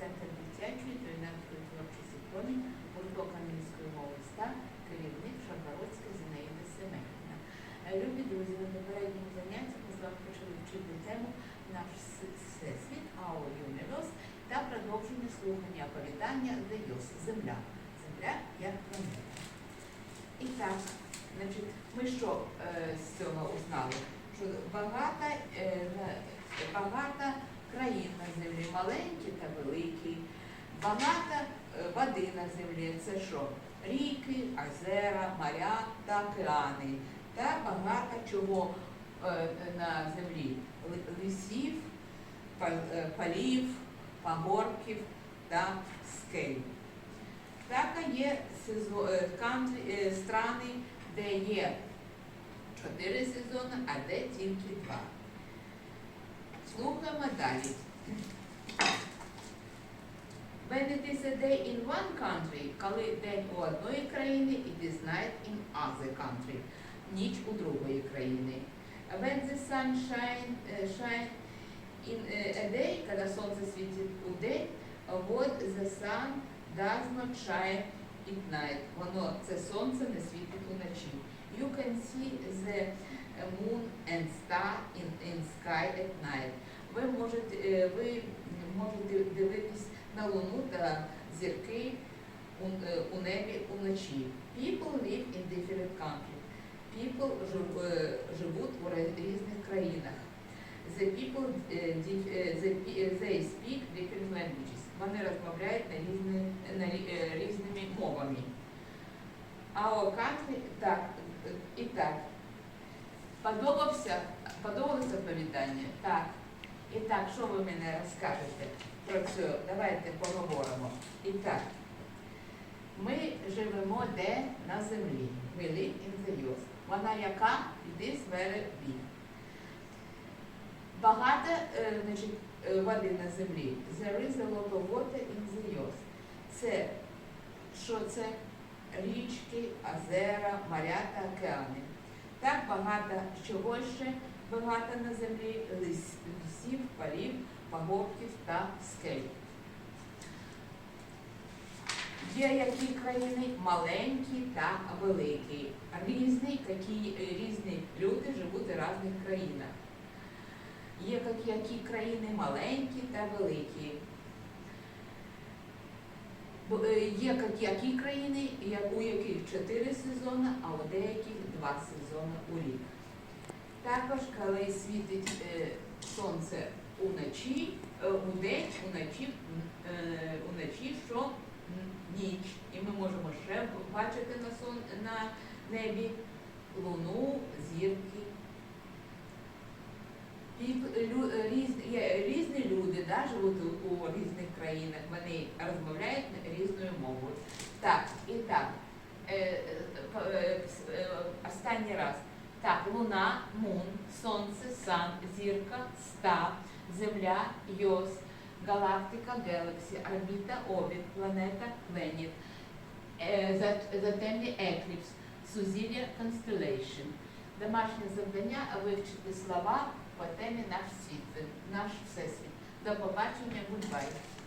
центр дитячої та юнацької творчості промінь гурток англійської ста, керівник Шаргородська Зінаїда Семенівна. Е, Любі друзі, на попередньому занятті ми з вами почали вчити тему наш всесвіт, our universe, та продовження слухання оповідання Earth, Земля. Земля як планета. І так, значить, ми що е, з цього узнали? Що багато, е, багато країн на землі, маленькі та великі, багато е, води на землі. Це що? Ріки, озера, моря та океани. Та багато чого е, на землі. Ли- Лісів, е, полів, пагорків та скель. Так є страни, де є чотири сезони, а де тільки два. Слухаємо далі. When it is a day in one country, коли день у одної країни, it is night in other country, ніч у другої країни. When the sun shine, е, shine in е, a day, коли сонце світить у день, what the sun does not shine at night. Воно, це сонце не світить уночі. You can see the moon and star in, in sky at night. Ви можете, е, ви можете луну та зірки у, е, небі уночі. People live in different countries. People е, живуть у різних країнах. The people е, they speak different languages. Вони розмовляють на різні, на різними мовами. Our country, так, і так. Подобався, подобалося оповідання? Так. І так, що ви мене розкажете про це? Давайте поговоримо. І так, ми живемо де на землі. We live in the earth. Вона яка? It is very big. Багато значить, е, води на землі. There is a lot of water in the earth. Це що це? Річки, озера, моря та океани. Так багато чого ще багато на землі ліс, лісів, полів, пагорків та скель. Є які країни маленькі та великі. Різні, які, різні люди живуть у різних країнах. Є які, країни маленькі та великі. Е, Є які країни, у яких чотири сезони, а у деяких два сезони у рік. Також, коли світить е, сонце уночі, е, у день, уночі, е, уночі, що ніч. І ми можемо ще бачити на сон на небі луну, зірки. Різні люди да, живуть у різних країнах, вони розмовляють різною мовою. Так, е, е, п- е, с- е, останній раз. Так, луна, мун, сонце, сан, зірка, ста, земля, йос, галактика, гелаксі, орбіта, обід, планета, планет, е, зат- затемний екліпс, сузір'я, constellation. Домашнє завдання вивчити слова по темі наш світ, наш всесвіт. До побачення, гудбай.